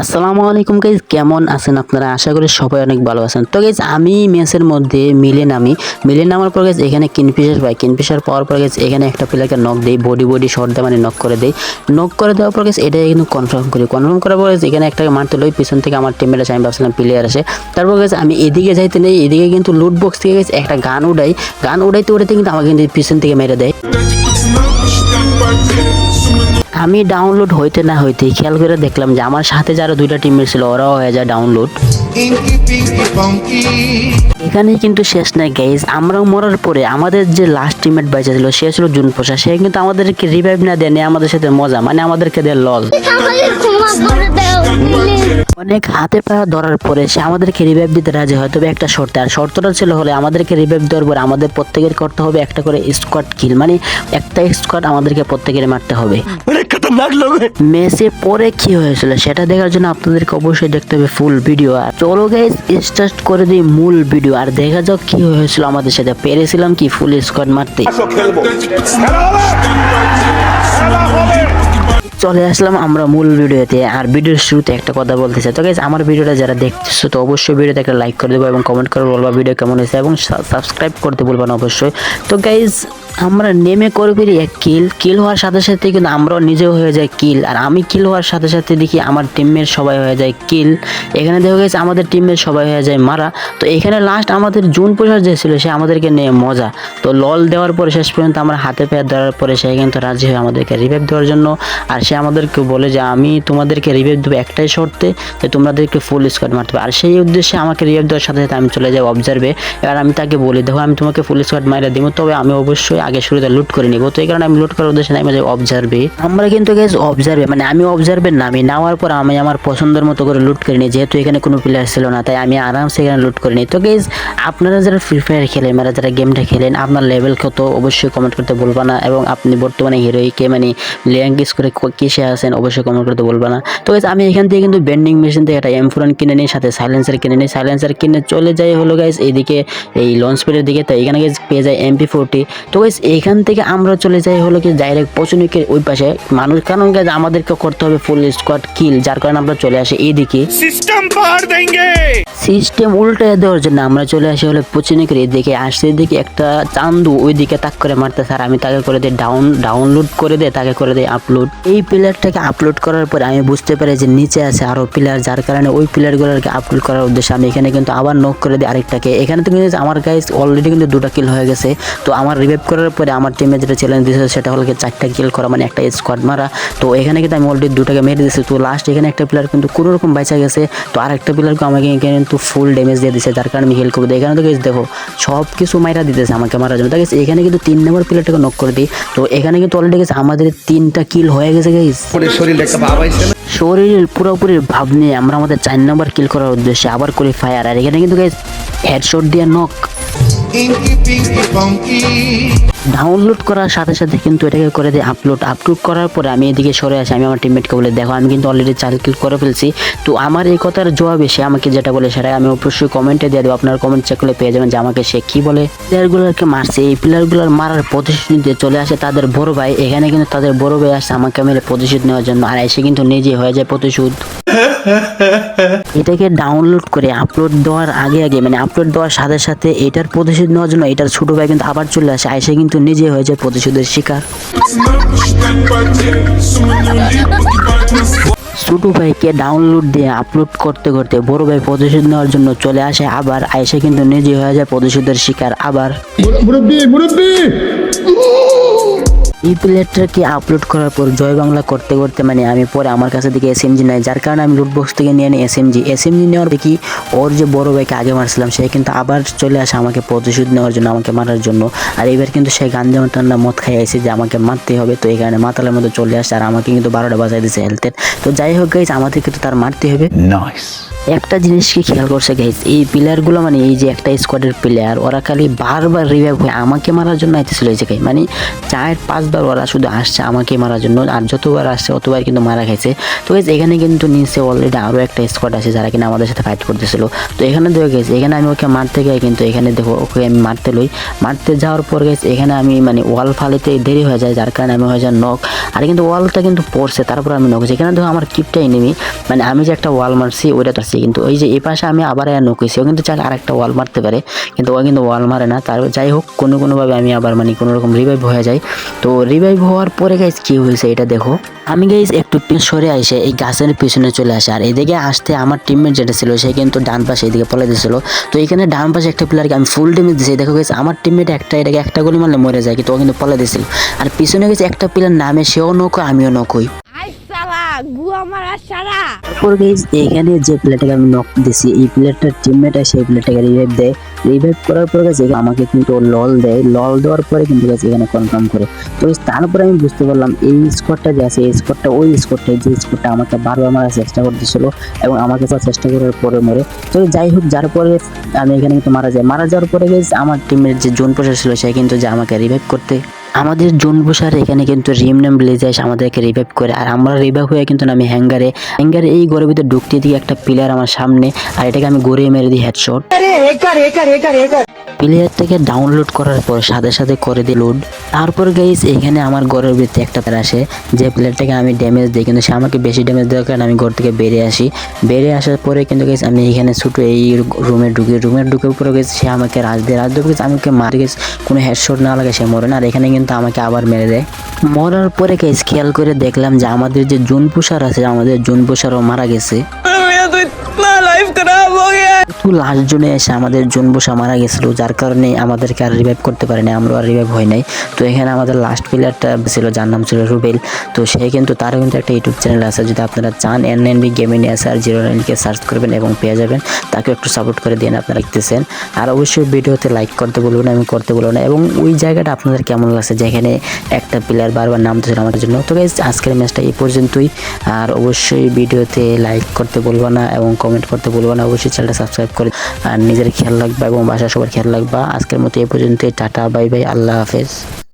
আসসালামু আলাইকুম গাইজ কেমন আছেন আপনারা? আশা করি সবাই অনেক ভালো আছেন। তো গাইজ আমি ম্যাচের মধ্যে মিলে নামি। মিলে নামার পর গাইজ এখানে কিনফিশার পাই। কিনফিশার পাওয়ার পর গাইজ এখানে একটা প্লেয়ারকে নক দেই বডি বডি শর্ট দেয় মানে নক করে দেই। নক করে দেওয়ার পর গাইজ এটা কিন্তু কনফার্ম করি। কনফার্ম করার পর guys, এখানে একটাকে মারতে লই, পিছন থেকে আমার টিমের আছে, আমি ভাবছিলাম প্লেয়ার আসে। তারপর গেছে আমি এদিকে যাইতে নেই, এদিকে কিন্তু লুট বক্স থেকে গেছে একটা গান উড়াই। গান উড়াইতে উড়াইতে কিন্তু আমাকে কিন্তু পিছন থেকে মেরে দেয়। আমি ডাউনলোড হইতে না হইতে খেয়াল করে দেখলাম যে আমার সাথে যারা দুইটা টিমের ছিল ওরাও হয়ে যায় ডাউনলোড এখানে কিন্তু শেষ নাই গাইজ আমরা মরার পরে আমাদের যে লাস্ট টিমমেট বাইচা ছিল সে ছিল জুন পোষা সে কিন্তু আমাদেরকে রিভাইভ না দেয় আমাদের সাথে মজা মানে আমাদেরকে দেয় প্লিজ অনেক হাতে পায়ে ধরার পরে সে আমাদেরকে রিভাইভ দিতে রাজি হয় তবে একটা শর্তে আর শর্তটা ছিল হলে আমাদেরকে রিভাইভ দেওয়ার পরে আমাদের প্রত্যেকের করতে হবে একটা করে স্কোয়াড কিল মানে একটা স্কোয়াড আমাদেরকে প্রত্যেকের মারতে হবে। মেসে পরে কি হয়েছিল সেটা দেখার জন্য আপনাদেরকে অবশ্যই দেখতে হবে ফুল ভিডিও আর চলো গাইজ স্টার্ট করে দিই মূল ভিডিও আর দেখা যাক কি হয়েছিল আমাদের সাথে। পেরেছিলাম কি ফুল স্কোয়াড মারতে। চলে আসলাম আমরা মূল ভিডিওতে। আর ভিডিওর শুরুতে একটা কথা বলতে চাই। তো গাইজ আমার ভিডিওটা যারা দেখতেছো, তো অবশ্যই ভিডিওতে একটা লাইক করে দেবো এবং কমেন্ট করে বলবা ভিডিও কেমন হয়েছে এবং সাবস্ক্রাইব করতে বলব না অবশ্যই। তো গাইজ আমরা নেমে করে ফিরি এক কিল কিল হওয়ার সাথে সাথে কিন্তু আমরাও নিজেও হয়ে যায় কিল আর আমি কিল হওয়ার সাথে সাথে দেখি আমার টিমের সবাই হয়ে যায় কিল এখানে দেখা গেছে আমাদের টিমের সবাই হয়ে যায় মারা। তো এখানে লাস্ট আমাদের জুন পোষার যে ছিল, সে আমাদেরকে নিয়ে মজা। তো লল দেওয়ার পরে শেষ পর্যন্ত আমরা হাতে পায়ে ধরার পরে সে কিন্তু রাজি হয়ে আমাদেরকে রিভাইভ দেওয়ার জন্য। আর সে আমাদেরকে বলে যে, আমি তোমাদেরকে রিভাইভ দেবো একটাই শর্তে, যে তোমাদেরকে ফুল স্কোয়াড মারতে হবে। আর সেই উদ্দেশ্যে আমাকে রিভাইভ দেওয়ার সাথে সাথে আমি চলে যাই অবজার্ভে এবার আমি তাকে বলি, দেখো, আমি তোমাকে ফুল স্কোয়াড মাইরা দিব, তবে আমি অবশ্যই আগে শুরুতে লুট করে নিব। তো এই কারণে আমি লুট করার উদ্দেশ্যে আমি যাই অবজার্ভে আমরা কিন্তু গেছি অবজার্ভে মানে আমি অবজার্ভে নামি। নেওয়ার পর আমি আমার পছন্দের মতো করে লুট করে নিই, যেহেতু এখানে কোনো প্লেয়ার ছিল না, তাই আমি আরামসে এখানে লুট করে নিই। তো গেজ আপনারা যারা ফ্রি ফায়ার খেলেন মানে যারা গেমটা খেলেন, আপনার লেভেল কত অবশ্যই কমেন্ট করতে বলবা না। এবং আপনি বর্তমানে হিরোইকে মানে ল্যাঙ্গেজ করে কিসে আছেন? অবশ্যই কমেন্ট করতে বলব না। তো গাইজ আমি এখান থেকে কিন্তু বেন্ডিং মেশিন থেকে একটা এমফোরান কিনে নিই সাথে সাইলেন্সার কিনে নিই। সাইলেন্সার কিনে চলে যাই হলো গাইস এইদিকে এই লঞ্চ প্যাডের দিকে। তো এখানে গাইজ পেয়ে যায় এমপি ফোরটি তো গাইজ এখান থেকে আমরা চলে যাই হলো কি ডাইরেক্ট পচনিকের ওই পাশে। মানুষ কারণ গাইজ আমাদেরকে করতে হবে ফুল স্কোয়াড কিল যার কারণে আমরা চলে আসি এইদিকে। সিস্টেম পার দেঙ্গে! সিস্টেম উল্টে দেওয়ার জন্য আমরা চলে আসি হলো পচনিকের এদিকে আসছে এদিকে একটা চান্দু ওইদিকে তাক করে মারতে স্যার আমি তাকে করে দিই ডাউন ডাউনলোড করে দেয় তাকে করে দেয় আপলোড এই প্লেয়ারটাকে আপলোড করার পরে আমি বুঝতে পারি যে নিচে আছে আরও প্লেয়ার যার কারণে ওই প্লেয়ারগুলোকে আপলোড করার উদ্দেশ্যে আমি এখানে কিন্তু আবার নক করে দিই আরেকটাকে। এখানে তো কিন্তু আমার গাইস অলরেডি কিন্তু দুটা কিল হয়ে গেছে। তো আমার রিভাইভ করার পরে আমার টিমে যেটা চ্যালেঞ্জ দিয়েছে সেটা হলো চারটা কিল করা মানে একটা স্কোয়াড মারা। তো এখানে কিন্তু আমি অলরেডি দুটাকে মেরে দিয়েছি। তো লাস্ট এখানে একটা প্লেয়ার কিন্তু কোনো রকম বাইচা গেছে। তো আরেকটা প্লেয়ারকে আমাকে কিন্তু ফুল ড্যামেজ দিয়ে দিয়েছে, যার কারণে আমি হেল করে দিই এখানে তো গেছে দেখো সব কিছু মাইরা দিতেছে আমাকে মারার জন্য। তাই এখানে কিন্তু তিন নম্বর প্লেয়ারটাকে নক করে দিই। তো এখানে কিন্তু অলরেডি গেছে আমাদের তিনটা কিল হয়ে গেছে গাইস শরীর একটা বাবাইছে না? শরীরের পুরোপুরি ভাব নিয়ে আমরা আমাদের চার নম্বর কিল করার উদ্দেশ্যে আবার করি ফায়ার আর এখানে কিন্তু গাইস হেডশট দিয়ে নক ডাউনলোড করার সাথে সাথে কিন্তু এটাকে করে দিই আপলোড আপলোড করার পরে আমি এদিকে সরে আসি, আমি আমার টিমমেটকে বলে, দেখো, আমি কিন্তু অলরেডি চার কিল করে ফেলছি। তো আমার এই কথার জবাবে সে আমাকে যেটা বলে সেটা আমি অবশ্যই কমেন্টে দিয়ে দেবো। আপনার কমেন্ট চেক করলে পেয়ে যাবেন যে আমাকে সে কি বলে। প্লেয়ারগুলোকে মারছে। এই প্লেয়ারগুলোর মারার প্রতিশোধ নিতে চলে আসে তাদের বড় ভাই। এখানে কিন্তু তাদের বড় ভাই আসছে আমাকে মেরে প্রতিশোধ নেওয়ার জন্য। আর এসে কিন্তু নিজে হয়ে যায় প্রতিশোধ। এটাকে ডাউনলোড করে আপলোড দেওয়ার আগে আগে মানে আপলোড দেওয়ার সাথে সাথে এটার প্রতিশোধ নেওয়ার জন্য এটার ছোট ভাই কিন্তু আবার চলে আসে। আইসে কিন্তু নিজে হয়ে যায় প্রতিশোধের শিকার। ছোট ভাইকে ডাউনলোড দিয়ে আপলোড করতে করতে বড় ভাই প্রতিশোধ নেওয়ার জন্য চলে আসে আবার আইসে কিন্তু নিজে হয়ে যায় প্রতিশোধের শিকার আবার। এই প্লেয়ারটাকে আপলোড করার পর জয় বাংলা করতে করতে মানে আমি পরে আমার কাছে থেকে এসএমজি নাই। যার কারণে আমি লুটবক্স থেকে নিয়ে নিই এসএমজি এসএমজি নেওয়ার দেখি ওর যে বড় ভাইকে আগে মারছিলাম, সে কিন্তু আবার চলে আসে আমাকে প্রতিশোধ নেওয়ার জন্য, আমাকে মারার জন্য। আর এবার কিন্তু সে গাঞ্জা ঠান্ডা মদ খাই আসে যে আমাকে মারতে হবে, তো এই কারণে মাতালের মধ্যে চলে আসে আর আমাকে কিন্তু বারোটা বাজাই দিয়েছে হেলথের তো যাই হোক গাইজ আমাদের কিন্তু তার মারতে হবে। একটা জিনিসকে খেয়াল করছে গাইজ এই প্লেয়ারগুলো মানে এই যে একটা স্কোয়াডের প্লেয়ার ওরা খালি বারবার রিভাইভ হয়ে আমাকে মারার জন্য আইতেছিল এই জায়গায়। মানে চার পাঁচবার ওরা শুধু আসছে আমাকে মারার জন্য আর যতবার আসছে অতবার কিন্তু মারা খাইছে। তো guys, এখানে কিন্তু নিচে অলরেডি আরও একটা স্কোয়াড আছে যারা কিনা আমাদের সাথে ফাইট করতেছিল। তো এখানে দেখো গেছে এখানে আমি ওকে মারতে গিয়ে কিন্তু এখানে দেখো ওকে আমি মারতে লই। মারতে যাওয়ার পর গেছে এখানে আমি মানে ওয়াল ফালিতে দেরি হয়ে যায় যার কারণে আমি হয়ে যায় নখ আর কিন্তু ওয়ালটা কিন্তু পড়ছে তারপর আমি নখ এখানে দেখো আমার কিপটাই নেমি মানে আমি যে একটা ওয়াল মারছি ওইটা তো কিন্তু ওই যে এই পাশে আমি আবার নক হয়েছি ও কিন্তু চাইলে আরেকটা ওয়াল মারতে পারে। কিন্তু ও কিন্তু ওয়াল মারে না। তার যাই হোক, কোনো কোনোভাবে আমি আবার মানে কোনো রকম রিভাইভ হয়ে যাই। তো রিভাইভ হওয়ার পরে গাইজ কি হয়েছে এটা দেখো। আমি গাইজ একটু সরে আসে এই গাছের পিছনে চলে আসে। আর এদিকে আসতে আমার টিমমেট যেটা ছিল, সে কিন্তু ডান পাশে এদিকে পলে দিয়েছিল তো এখানে ডান পাশে একটা প্লেয়ারকে আমি ফুল টিমে দিয়েছি দেখো গেছে আমার টিমমেট একটা এটাকে একটা গুলি মারলে মরে যায়, কিন্তু ও কিন্তু পলে দিয়েছিল আর পিছনে গেছে একটা প্লেয়ার নামে, সেও নৌকো, আমিও নৌকোই। সালা গুয়া সারা। তারপর গাইজ এখানে যে প্লেয়ারটাকে আমি নক দিছি, এই প্লেয়ারটার টিমমেট সেই প্লেয়ারটাকে রিভাইভ দেয়। রিভাইভ করার পরে গেছে আমাকে কিন্তু লল দেয়। লল দেওয়ার পরে কিন্তু গেছে এখানে কনফার্ম করে। তো তারপরে আমি বুঝতে পারলাম, এই স্কোয়াডটা যে আছে, এই স্কোয়াডটা ওই স্কোয়াডটা যে স্কোয়াডটা আমাকে বারবার মারার চেষ্টা করতেছিল এবং আমাকে তো চেষ্টা করার পরে মরে। তো যাই হোক, যার পরে আমি এখানে কিন্তু মারা যাই। মারা যাওয়ার পরে গেছে আমার টিমের যে জোন প্রসার ছিল সে কিন্তু যে আমাকে রিভাইভ করতে আমাদের জোন বসার এখানে কিন্তু রিম নেম ব্লেজাস আমাদেরকে রিভাইভ করে। আর আমরা রিভাইভ হয়ে কিন্তু আমি হ্যাঙ্গারে হ্যাঙ্গারে এই গরের ভিতরে ঢুকতে দিই একটা পিলার আমার সামনে, আর এটাকে আমি গড়িয়ে মেরে দিই হেডশট প্লেয়ারটাকে ডাউনলোড করার পর সাথে সাথে করে দিই লোড তারপর গাইস এখানে আমার ঘরের ভিতরে একটা প্লেয়ার আসে, যে প্লেয়ারটাকে আমি ড্যামেজ দিই, কিন্তু সে আমাকে বেশি ড্যামেজ দেওয়ার কারণে আমি ঘর থেকে বেরিয়ে আসি। বেরিয়ে আসার পরে কিন্তু গাইস আমি এখানে ছোটো এই রুমে ঢুকি। রুমে ঢুকে উপরে গেছি সে আমাকে রাজ দিয়ে। রাজ দিয়ে গেছে আমাকে মারে। গেছে কোনো হেডশট না লাগে, সে মরে না। আর এখানে কিন্তু আমাকে আবার মেরে দেয়। মরার পরে গাইস খেয়াল করে দেখলাম যে আমাদের যে জুন পুষার আছে, আমাদের জুন পুষারও মারা গেছে। खराब हो गया তো লাস্ট জনে এসে আমাদের জুন বসা মারা গেছিল যার কারণে আমাদেরকে আর রিভাইভ করতে পারেনি আমরা আর রিভাইভ হয় নাই তো এখানে আমাদের লাস্ট প্লেয়ারটা ছিল যার নাম ছিল রুবেল তো সে কিন্তু তারও কিন্তু একটা ইউটিউব চ্যানেল আছে যদি আপনারা চান এন এন বি গেমিং আছে আর জিরো নাইনকে সার্চ করবেন এবং পেয়ে যাবেন তাকে একটু সাপোর্ট করে দিন আপনারা দেখতেছেন আর অবশ্যই ভিডিওতে লাইক করতে বলবো না আমি করতে বলবো না এবং ওই জায়গাটা আপনাদের কেমন লাগছে যেখানে একটা প্লেয়ার বারবার নামতেছিল আমাদের জন্য তো গাইজ আজকের ম্যাচটা এই পর্যন্তই আর অবশ্যই ভিডিওতে লাইক করতে বলবো না এবং কমেন্ট করতে বলবো না, অবশ্যই চ্যানেলটা সাবস্ক্রাইব করে আর নিজের খেয়াল রাখবা এবং বাসা সবার খেয়াল রাখবা। আজকের মতো এই পর্যন্তই, টাটা বাই বাই আল্লাহ হাফেজ।